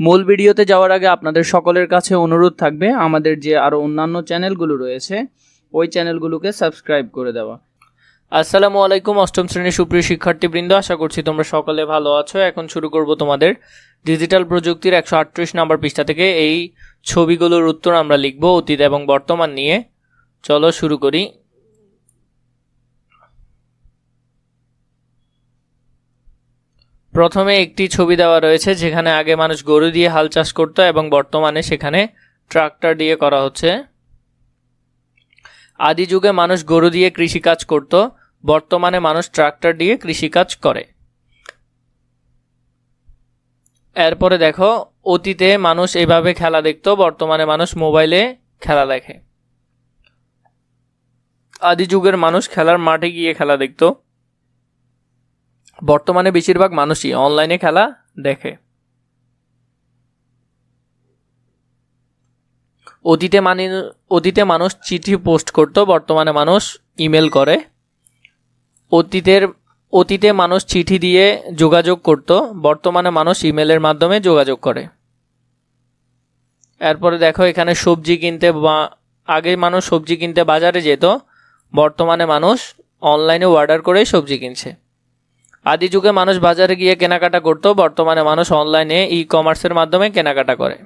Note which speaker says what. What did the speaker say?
Speaker 1: মূল ভিডিওতে যাওয়ার আগে আপনাদের সকলের কাছে অনুরোধ থাকবে, আমাদের যে আরও অন্যান্য চ্যানেলগুলো রয়েছে, ওই চ্যানেলগুলোকে সাবস্ক্রাইব করে দেওয়া। আসসালামু আলাইকুম, অষ্টম শ্রেণির সুপ্রিয় শিক্ষার্থীবৃন্দ, আশা করছি তোমরা সকলে ভালো আছো। এখন শুরু করব তোমাদের ডিজিটাল প্রযুক্তির একশো আটত্রিশ নম্বর পৃষ্ঠা থেকে। এই ছবিগুলোর উত্তর আমরা লিখব অতীত এবং বর্তমান নিয়ে। চলো শুরু করি। প্রথমে একটি ছবি দেওয়া রয়েছে যেখানে আগে মানুষ গরু দিয়ে হাল চাষ করত এবং বর্তমানে সেখানে ট্রাক্টর দিয়ে করা হচ্ছে। আদি যুগে মানুষ গরু দিয়ে কৃষিকাজ করত, বর্তমানে মানুষ ট্রাক্টর দিয়ে কৃষিকাজ করে। এরপরে দেখো, অতীতে মানুষ এভাবে খেলা দেখতো, বর্তমানে মানুষ মোবাইলে খেলা দেখে। আদি যুগের মানুষ খেলার মাঠে গিয়ে খেলা দেখতো। বর্তমানে বেশিরভাগ মানুষই অনলাইনে খেলা দেখে। অতীতে মানে অতীতে মানুষ চিঠি পোস্ট করত, বর্তমানে মানুষ ইমেল করে। অতীতের, অতীতে মানুষ চিঠি দিয়ে যোগাযোগ করত, বর্তমানে মানুষ ইমেলের মাধ্যমে যোগাযোগ করে। এরপরে দেখো, এখানে সবজি কিনতে বা, আগে মানুষ সবজি কিনতে বাজারে যেত, বর্তমানে মানুষ অনলাইনে অর্ডার করেই সবজি কিনছে। আদি যুগে মানুষ বাজারে গিয়ে কেনাকাটা করত, বর্তমানে মানুষ অনলাইনে ই কমার্সের মাধ্যমে কেনাকাটা করে।